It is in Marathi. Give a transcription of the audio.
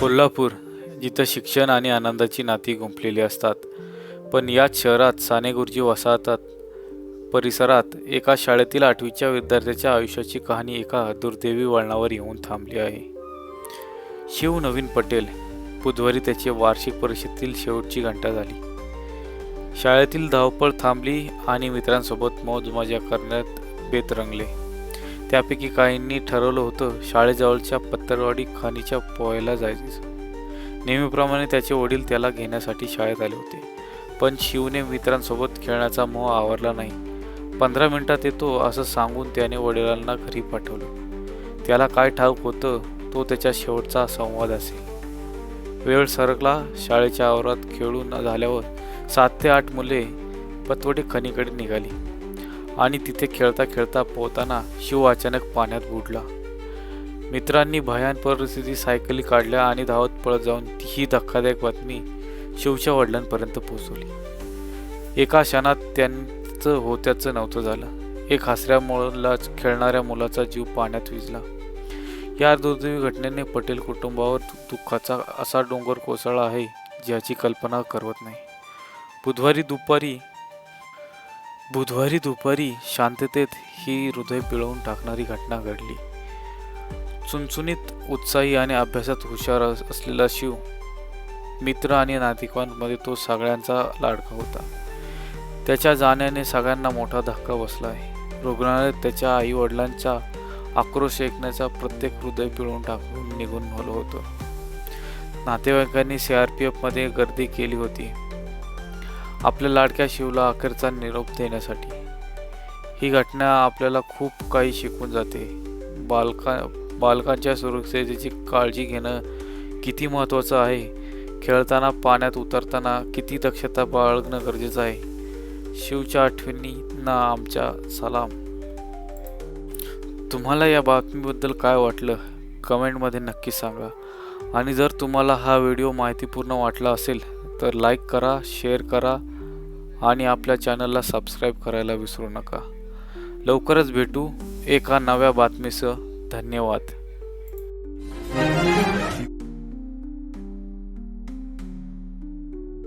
कोल्हापूर जिथं शिक्षण आणि आनंदाची नाती गुंफलेली असतात. पण याच शहरात साने गुरुजी वसाहतात परिसरात एका शाळेतील आठवीच्या विद्यार्थ्याच्या आयुष्याची कहाणी एका दुर्दैवी वळणावर येऊन थांबली आहे. शिव नवीन पटेल बुधवारी त्याची वार्षिक परीक्षेतील शेवटची घंटा झाली. शाळेतील धावपळ थांबली आणि मित्रांसोबत मौज मजा करण्यात बेत रंगले. त्यापैकी काहींनी ठरवलं होतं शाळेजवळच्या पत्तरवाडी खाणीच्या पोहायला जायचं. नेहमीप्रमाणे त्याचे वडील त्याला घेण्यासाठी शाळेत आले होते. पण शिवने मित्रांसोबत खेळण्याचा मोह आवरला नाही. पंधरा मिनिटात येतो असं सांगून त्याने वडिलांना घरी पाठवलं. त्याला काय ठाऊक होतं तो त्याच्या शेवटचा संवाद असेल. वेळ सरकला शाळेच्या आवारात खेळून झाल्यावर सात ते आठ मुले पतवडी खनीकडे निघाली. आणि तिथे खेळता खेळता पोहताना शिव अचानक पाण्यात बुडला. मित्रांनी भयान परिस्थिती सायकली काढल्या आणि धावत पळत जाऊन ही धक्कादायक बातमी शिवच्या वडिलांपर्यंत पोहोचवली. एका क्षणात त्यांचं होत्याचं नव्हतं झालं. एक हसऱ्या मुलाला खेळणाऱ्या मुलाचा जीव पाण्यात विजला या दुर्दैवी घटनेने पटेल कुटुंबावर दुःखाचा असा डोंगर कोसळला आहे ज्याची कल्पना करवत नाही. बुधवारी दुपारी बुधवारी दुपारी शांततेत ही हृदय पिळवून टाकणारी घटना घडली. चुनचुनीत उत्साही आणि अभ्यासात हुशार असलेला शिव मित्र आणि नातिकांमध्ये तो सगळ्यांचा लाडका होता. त्याच्या जाण्याने सगळ्यांना मोठा धक्का बसला आहे. रुग्णालयात त्याच्या आई वडिलांचा आक्रोश ऐकण्याचा प्रत्येक हृदय पिळून टाकून निघून आलं होतं. नातेवाईकांनी सी आर पी एफमध्ये गर्दी केली होती. आपल्या लाडक्या शिवला अखेरचा निरोप देण्यासाठी. ही घटना आपल्याला खूप काही शिकून जाते. बालका बालकांच्या सुरक्षेची काळजी घेणं किती महत्त्वाचं आहे? खेळताना पाण्यात उतरताना किती दक्षता बाळगणं गरजेचं आहे? शिवच्या आठवणींना आमच्या सलाम. तुम्हाला या बातमीबद्दल काय वाटलं? कमेंटमध्ये नक्की सांगा. आणि जर तुम्हाला हा व्हिडिओ माहितीपूर्ण वाटला असेल तर लाईक करा शेअर करा आणि आपल्या चॅनलला सबस्क्राईब करायला विसरू नका. लवकरच भेटू एका नव्या बातमीसह. धन्यवाद.